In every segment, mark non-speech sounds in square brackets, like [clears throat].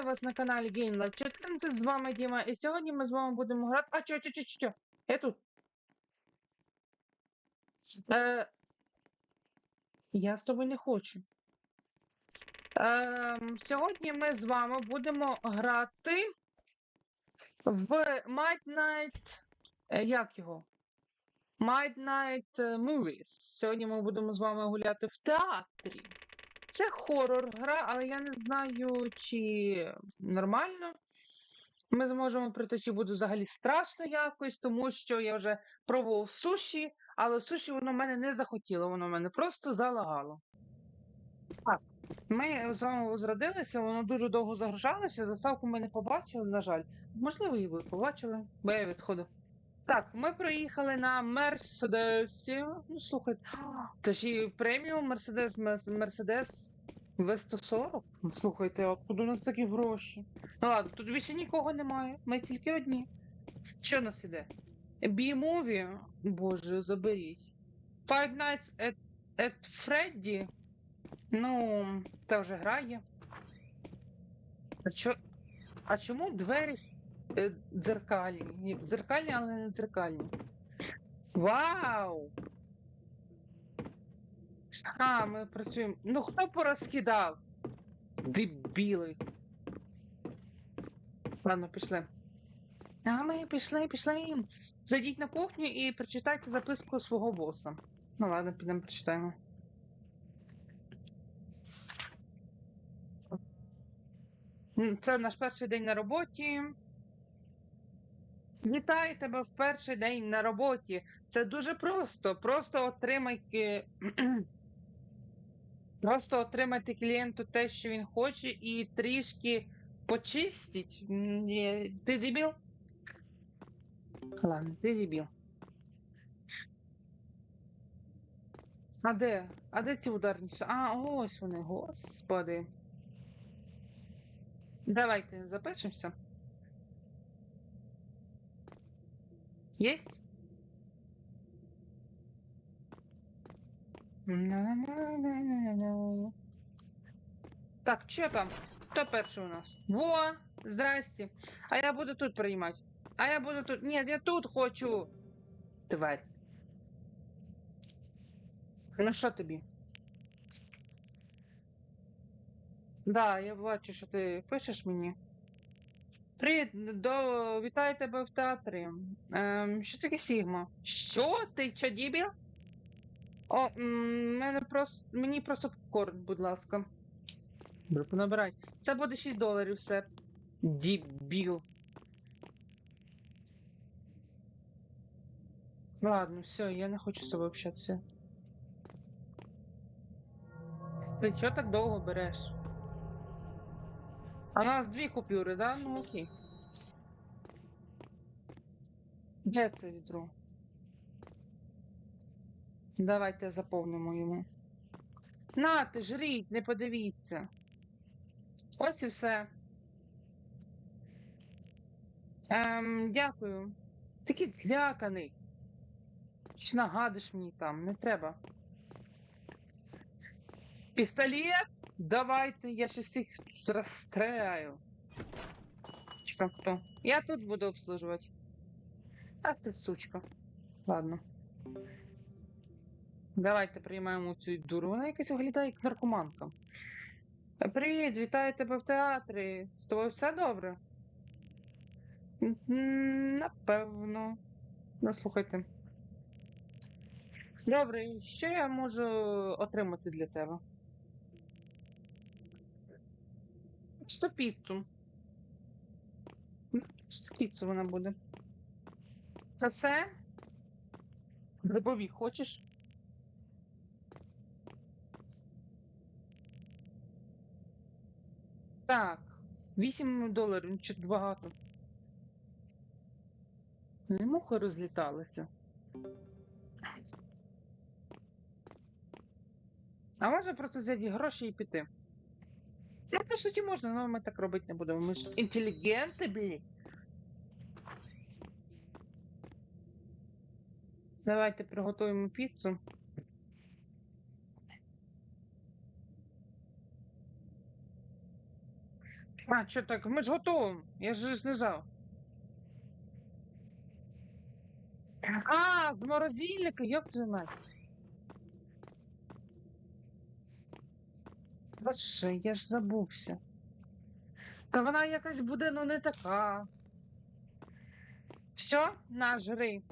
Вітаю вас на каналі Game Life 14, з вами Діма, і сьогодні ми з вами будемо грати. А, чо, чо, чо, чо? Я тут. Е... Я з тобою не хочу. Е... Сьогодні ми з вами будемо грати в Midnight... е, Як його? Midnight е, Movies. Сьогодні ми будемо з вами гуляти в театрі. Це хорор гра, але я не знаю, чи нормально. Ми зможемо пройти, чи буде взагалі страшно якось, тому що я вже пробував суші, але суші воно в мене не захотіло, воно в мене просто залагало. Так, ми з вами зрадилися, воно дуже довго загружалося. Заставку ми не побачили, на жаль. Можливо, і ви побачили, бо я відходив. Так, ми приїхали на Мерседесі. Ну, слухайте, це ж і преміум Мерседес, Мерседес В140. Ну, Слухайте, откуда у нас такі гроші? Ну ладно, тут більше нікого немає. Ми тільки одні. Що у нас іде? B-Movie? Боже, заберіть. Five Nights at, at Freddy? Ну, це вже грає. А, чо... а чому двері дзеркальні? Дзеркальні, але не дзеркальні. Вау! А, ми працюємо. Ну хто порозкидав? Дебіли. Ладно, пішли. А ми пішли, пішли. Зайдіть на кухню і прочитайте записку свого боса. Ну ладно, підемо прочитаємо. Це наш перший день на роботі. Вітаю тебе в перший день на роботі. Це дуже просто. Просто отримай. [clears throat] Просто отримати клієнту те, що він хоче, і трішки почистіть. Ти дебіл? Ладно, ти дебіл. А де? А де ці ударні? ша- А, ось вони, господи. Давайте запишемося. Есть? Так, що там? Хто перший у нас? Во! Здрасте. А я буду тут приймати. А я буду тут. Ні, я тут хочу. Тварь. Ну що тобі? Да, я бачу, що ти пишеш мені. Привіт, до... вітаю тебе в театрі. Ем, що таке Сігма? Що? Ти що, дібіл? О, м, мене просто... мені просто попкорн, будь ласка. Добре, понабирай. Це буде 6 доларів, сер. Дібіл. Ладно, все, я не хочу з тобою общатися. Ти чого так довго береш? А у нас дві купюри, да? Ну окей. Де це відро? Давайте заповнимо йому. Нате, жріть, не подивіться. Ось і все. Ем, дякую. Такий зляканий. Чи нагадиш мені там, не треба. Пістолет? Давайте, я щось їх розстріляю. Там хто? Я тут буду обслуживать. Ах ти сучка. Ладно. Давайте приймаємо цю дуру. Вона якась виглядає як наркоманка. Привіт, вітаю тебе в театрі. З тобою все добре? Напевно. Ну, слухайте. Добре, що я можу отримати для тебе? Сто піцу. Сто піцу вона буде. Це все? Грибові хочеш? Так. 8 доларів, нічого багато. Не мухи розліталися. А можна просто взяти гроші і піти. Ну, по суті, можна, але ми так робити не будемо. Ми ж інтелігенти, блі. Давайте приготуємо піцу. А, що так? Ми ж готові. Я ж лежав. А, з морозильника, ёб твою мать. Боже, я ж забувся. Та вона якась буде, ну, не така. Все, на, жри.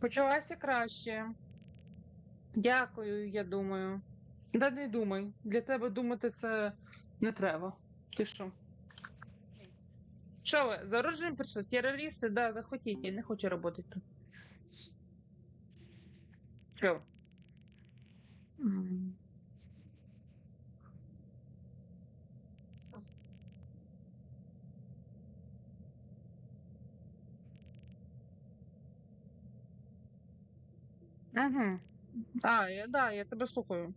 Почувайся краще. Дякую, я думаю. Да не думай. Для тебе думати це не треба. Ти що? Що ви, за оружием прийшли? Терористи, да, захватіть, я не хочу працювати тут. Що? Угу. А, я, да, я тебе слухаю.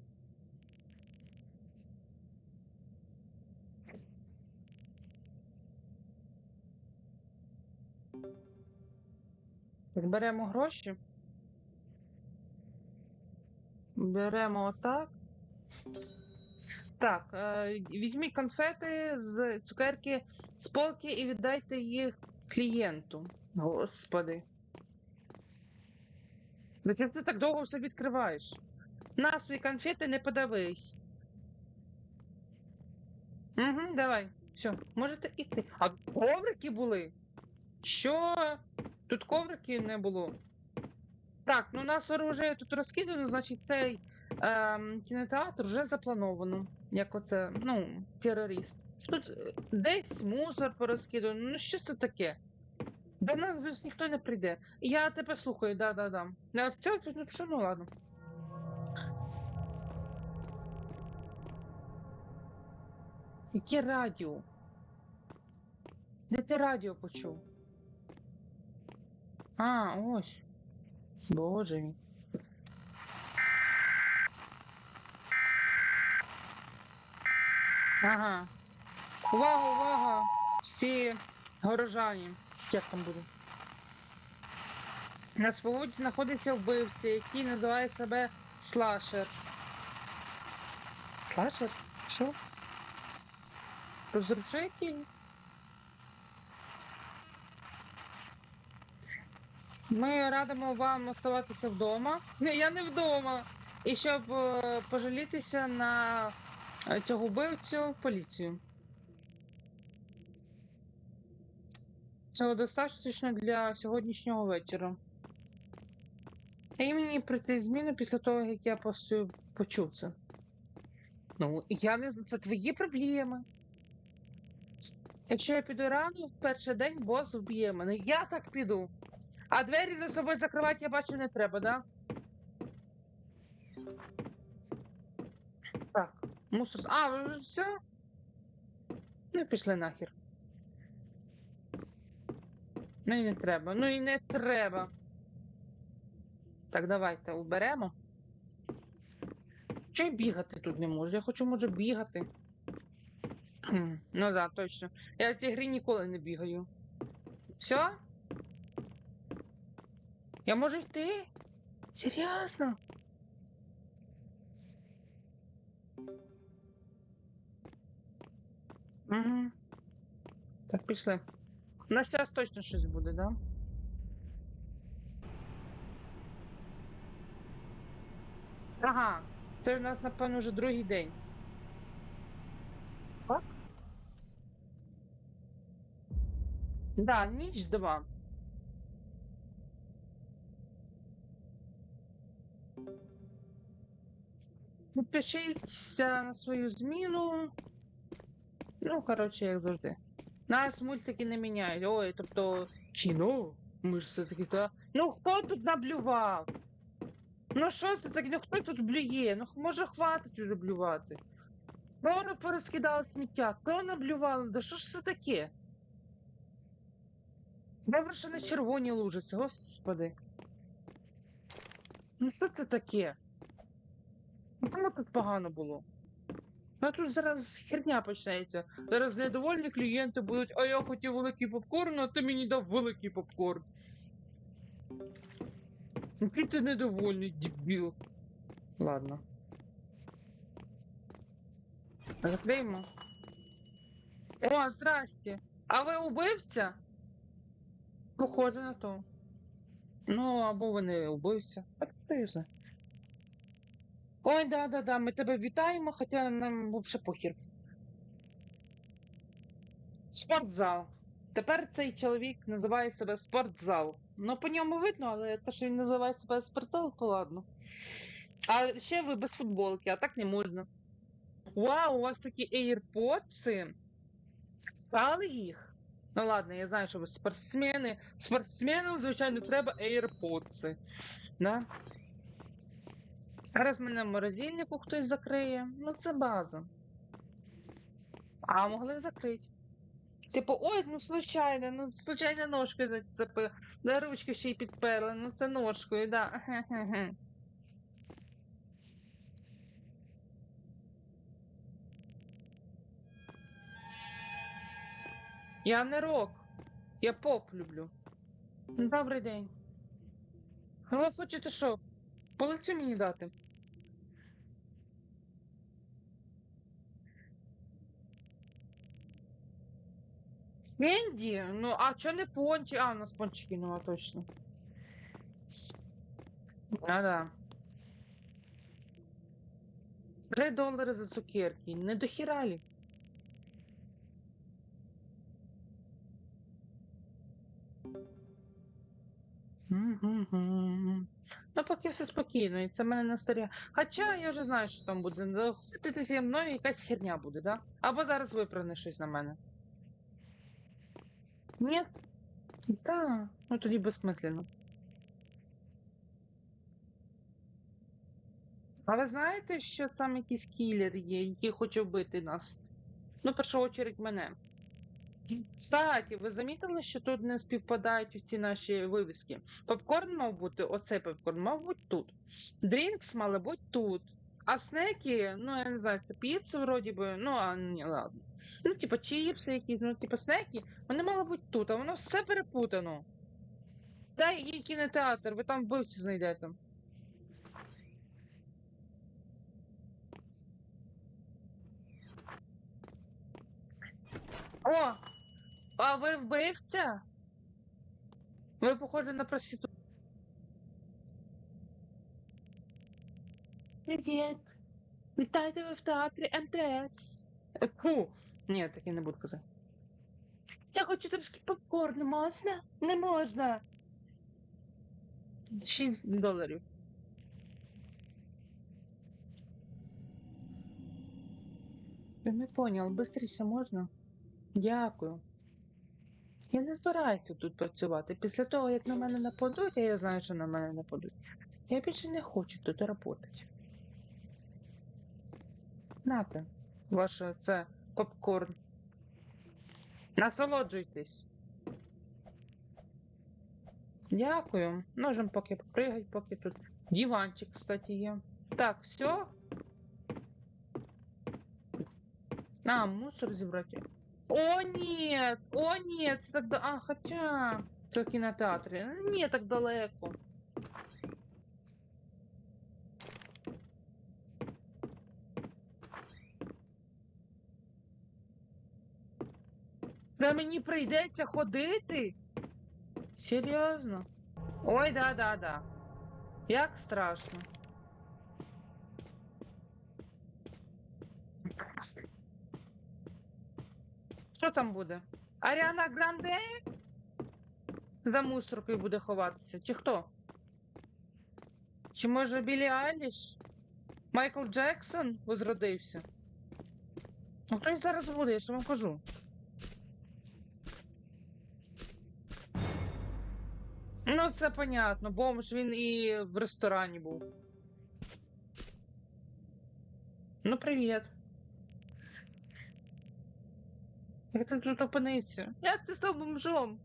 Беремо гроші. Беремо отак. Так, е, візьміть конфети з цукерки з полки і віддайте їх клієнту. Господи. Чого ти так довго все відкриваєш? На свої конфети не подавись. Угу, давай. Все, можете іти. А коврики були? Що? Тут коврики не було. Так, ну у нас оружие тут розкидано, значить цей ем, кінотеатр вже заплановано. Як оце, ну, терорист. Тут е, десь мусор порозкидано. Ну що це таке? До нас ж ніхто не прийде. Я тебе слухаю, да, да, да. А все, ну що, ну ладно. Яке радіо? Де ти радіо почув? А, ось. Боже мій. Ага. Увага, увага! Всі горожані. Як там буде? На свободі знаходиться вбивця, який називає себе Слашер. Слашер? Що? Розрушитель? Ми радимо вам оставатися вдома. Ні, я не вдома. І щоб е, пожалітися на е, цього вбивцю поліцію. Цього достатньо для сьогоднішнього вечора. І мені прийти зміну після того, як я просто почув це. Ну, я не знаю, це твої проблеми. Якщо я піду рано, в перший день бос вб'є мене. Я так піду. А двері за собою закривати, я бачу, не треба, да? Так, мусор. А, все. Ну, пішли нахер. Ну і не треба. Ну і не треба. Так, давайте уберемо. Чи бігати тут не можу? Я хочу, може, бігати. Ну так, да, точно. Я в цій грі ніколи не бігаю. Все? Я можу йти? Серйозно? Угу. Так, пішли. У нас зараз точно щось буде, да? Ага. Це у нас, напевно, вже другий день. Так? Да, ніч два. Підпишіться на свою зміну. Ну, коротше, як завжди. Нас мультики не міняють. Ой, тобто кіно. Ми ж все-таки та. Ну хто тут наблював? Ну що це таке? Ну хто тут блює? Ну може хватить уже блювати. Кого порозкидали сміття? Кого наблювали? Да що ж це таке? Добре, що не червоні лужиці, господи. Ну що це таке? Ну кому тут погано було? Ну тут зараз херня почнеться. Зараз недовольні клієнти будуть, а я хотів великий попкорн, а ти мені дав великий попкорн. Який ти недовольний, дебіл. Ладно. Закриємо. О, здрасте. А ви убивця? Похоже на то. Ну, або ви не убивця. Так що знаю. Ой, да-да-да, ми тебе вітаємо, хоча нам взагалі похір. Спортзал. Тепер цей чоловік називає себе спортзал. Ну, по ньому видно, але те, що він називає себе спортзал, то ладно. А ще ви без футболки, а так не можна. Вау, у вас такі AirPods. Стали їх? Ну ладно, я знаю, що ви спортсмени. Спортсменам, звичайно, треба AirPods. Да? Зараз мене в морозильнику хтось закриє. Ну, це база. А могли закрити. Типу, ой, ну случайно, ну случайно ножкою зацепив. Да ручки ще й підперли, ну це ножкою, да. [laughs] Я не рок. Я поп люблю. Добрий день. А ви хочете що? По мені дати? Кенді? Ну, а чо не пончі? А, у нас пончики нема точно. А, да. Три долари за цукерки. Не дохіралі. Ну, поки все спокійно, і це мене не старі. Хоча я вже знаю, що там буде. Ну, Ходити зі мною якась херня буде, да? Або зараз випране щось на мене. Ні? Так. Ну тоді безсмислено. А ви знаєте, що там якийсь кілер є, який хоче вбити нас? Ну, в першу очередь мене. Кстати, ви замітили, що тут не співпадають ці наші вивіски? Попкорн мав бути, оцей попкорн мав бути тут. Дрінкс мали бути тут. А снеки, ну я не знаю, це піца вроді би, ну а ні, ладно. Ну, типа чіпси якісь, ну, типа снеки, вони мали бути тут, а воно все перепутано. Та і кінотеатр, ви там вбивцю знайдете. О! А ви вбивця? Ви похожі на проститутку. Привіт. Вітайте ви в театрі МТС. Е, Фу. Ні, таки не буду казати. Я хочу трошки попкорну, можна? Не можна. 6 доларів. Я не понял, быстріше можна? Дякую. Я не збираюся тут працювати. Після того, як на мене нападуть, а я знаю, що на мене нападуть. Я більше не хочу тут працювати. Нате, ваше це попкорн. Насолоджуйтесь. Дякую. Можемо поки попригати, поки тут диванчик, кстати, є. Так, все. А, мусор зібрати. О, нет! О, нет! це. А, хотя... Це в кінотеатрі. Ні, так далеко. Та мені прийдеться ходити? Серйозно? Ой, да-да-да. Як страшно. Що там буде? Аріана Гранде? За мусоркою буде ховатися. Чи хто? Чи може Білі Айліш? Майкл Джексон возродився? Ну, хтось зараз буде, я ж вам кажу. Ну, це понятно, бомж він і в ресторані був. Ну, привіт. Як ти тут опинився? Як ти став бомжом?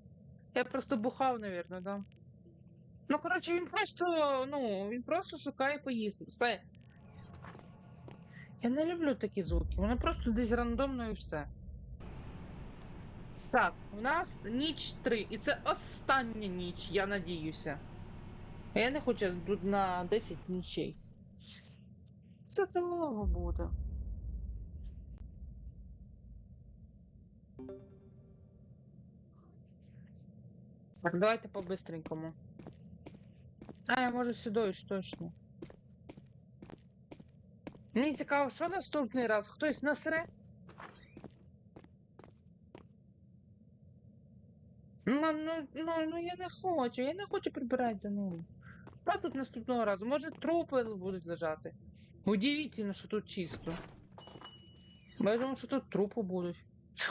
Я просто бухав, навірно, да. Ну, коротше, він просто, ну, він просто шукає поїсти. Все. Я не люблю такі звуки, вони просто десь рандомно і все. Так, у нас ніч 3, і це остання ніч, я надіюся. А я не хочу тут на 10 нічей. Це довго буде. Так, давайте по-быстренькому. А, я можу сюди ж точно. Мені цікаво, що наступний раз? Хтось насре? Мам, ну, ну, ну я не хочу, я не хочу прибирати за ним. Що тут наступного разу? Може трупи будуть лежати. Удивительно, що тут чисто. Бо я думаю, що тут трупи будуть.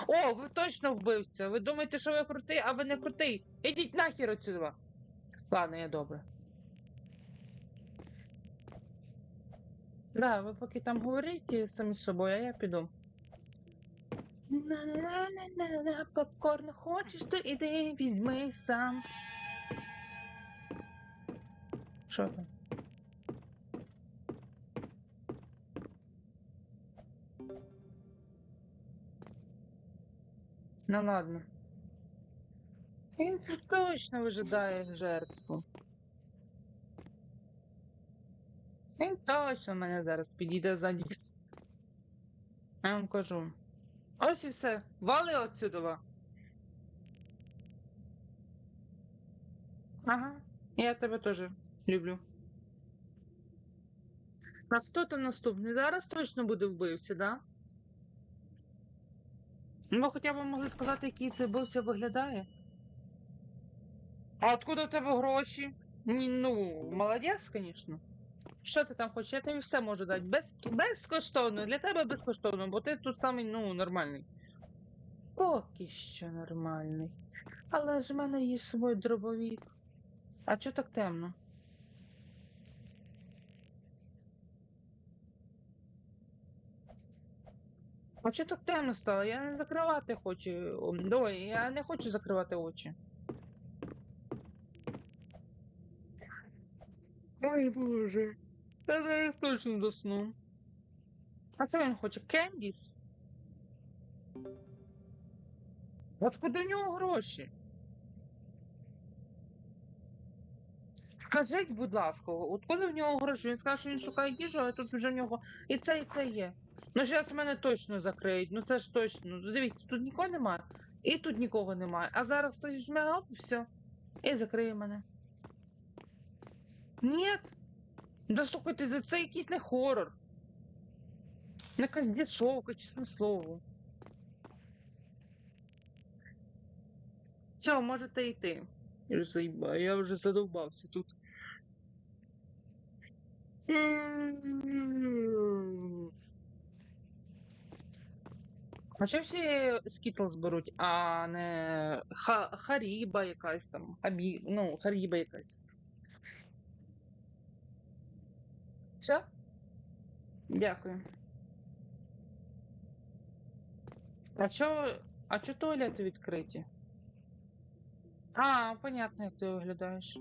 О, ви точно вбивця. Ви думаєте, що ви крутий, а ви не крутий. Ідіть нахер отсюди. Ладно, я добре. Да, ви поки там говорите самі з собою, а я піду. На-на-на-на-на, попкорн хочеш, то іди візьми сам. Що там? Ну ладно. Він точно вижидає жертву. Він точно мене зараз підійде ззаді. Я вам кажу. Ось і все. Вали отсюдова. Ага. Я тебе теж люблю. А хто там наступний? Зараз точно буде вбивця, да? Ну, хоча б могли сказати, який це вбивця виглядає. А откуда у тебе гроші? Ні, ну, молодець, звісно. Що ти там хочеш? Я тобі все можу дати. Без, безкоштовно. Для тебе безкоштовно, бо ти тут самий, ну, нормальний. Поки що нормальний. Але ж в мене є собою дробовік. А чого так темно? А чого так темно стало? Я не закривати хочу. Давай, я не хочу закривати очі. Ой, боже. Я зараз точно досну. А це він хоче? Кендіс? Откуда в нього гроші? Скажіть, будь ласка, откуда в нього гроші? Він сказав, що він шукає їжу, а тут вже в нього і це, і це є. Ну, зараз мене точно закриють. Ну це ж точно. Ну, Дивіться, тут нікого немає. І тут нікого немає. А зараз хтось оп, і все. І закриє мене. Ні. Да слухайте, це якийсь не хорор. Ну, Якась дешевка, чесне слово. Все, можете йти. Я вже задовбався тут. А чого всі Skittles беруть, а не ха Харіба якась там, Хабі... ну, Харіба якась. Все? Дякую. А чо, а чо туалети відкриті? А, понятно, як ти виглядаєш.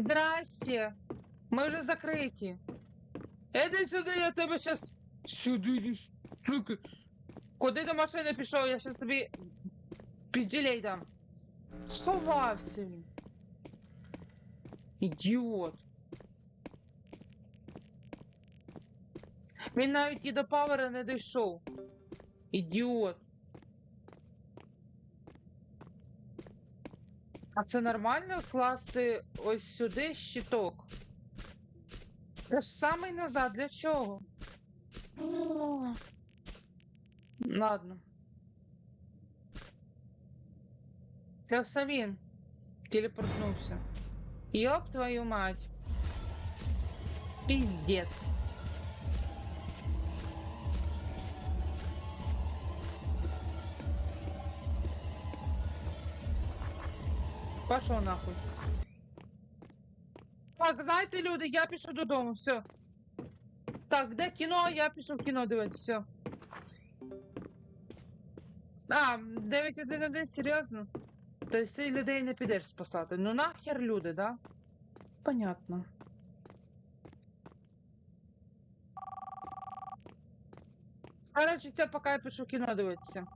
Здрасте. Ми вже закриті. Іди сюди, я тебе щас. Сюди, сука. Куди до машини пішов? Я щас тобі пізділей дам. Сховався він. Ідіот. Він навіть і до павера не дійшов. Ідіот. А це нормально класти ось сюди щиток? Це ж самий назад, для чого? Ладно. Це все він телепортнувся. Ёб твою мать. Пиздец. Пошел нахуй. Так, знаєте, люди, я пішов додому, все. Так, де кіно? Я пішов кіно дивитися, все. А, 911, серйозно? Тобто ти людей не підеш спасати. Ну нахер люди, да? Понятно. Короче, це поки я пишу кіно дивитися.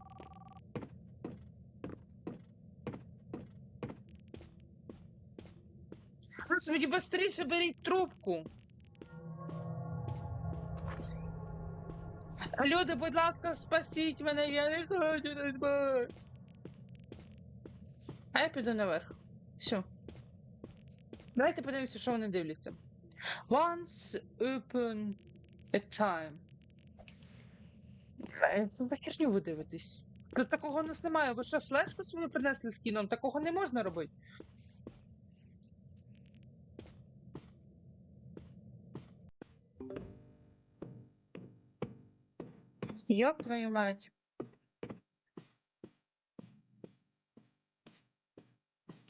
Господи, быстріше беріть трубку. Люди, будь ласка, спасіть мене, я не хочу не спати. А я піду наверх. Все. Давайте подивимося, що вони дивляться. Once upon a time. Е, Це за херню ви дивитесь. Такого у нас немає. Ви що, флешку свою принесли з кіном? Такого не можна робити. Ёб твою мать.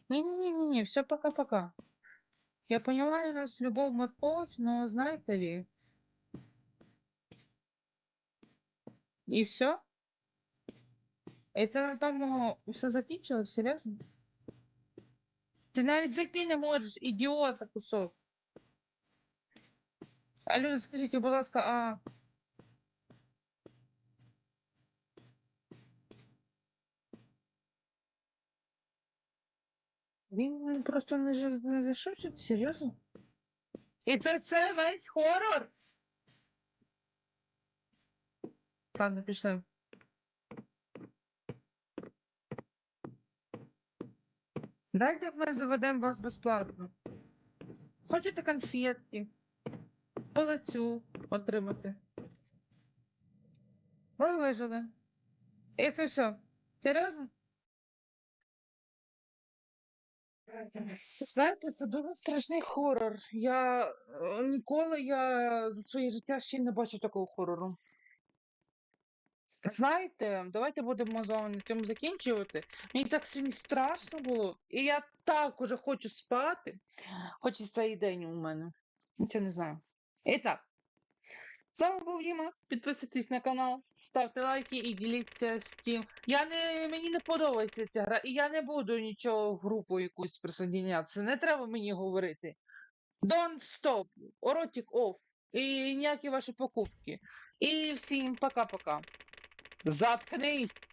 Не-не-не-не, все пока-пока. Я понимаю, у нас любовь морковь, но знаете ли... И все? Это на тому все закінчилось? Серйозно? Ти навіть зайти не можеш, ідіота кусок. А люди, скажіть, будь ласка, а... Він просто не сюди, серйозно? І це все весь хорор? Ладно, пішли. Дайте ми заведемо вас безплатно. Хочете конфетки? Палацю отримати. Ви вижили. І це все. Серйозно? Знаєте, це дуже страшний хорор. Я е, ніколи я за своє життя ще не бачив такого хорору. Знаєте, давайте будемо з вами на цьому закінчувати. Мені так сьогодні страшно було, і я так уже хочу спати. Хоч і цей день у мене. Нічого не знаю. І так. З вами був Діма. Підписуйтесь на канал, ставте лайки і діліться з тим. Я не, мені не подобається ця гра, і я не буду нічого в групу якусь присоединятися. Не треба мені говорити. Don't stop, Оротик off. І ніякі ваші покупки. І всім пока-пока. Заткнись!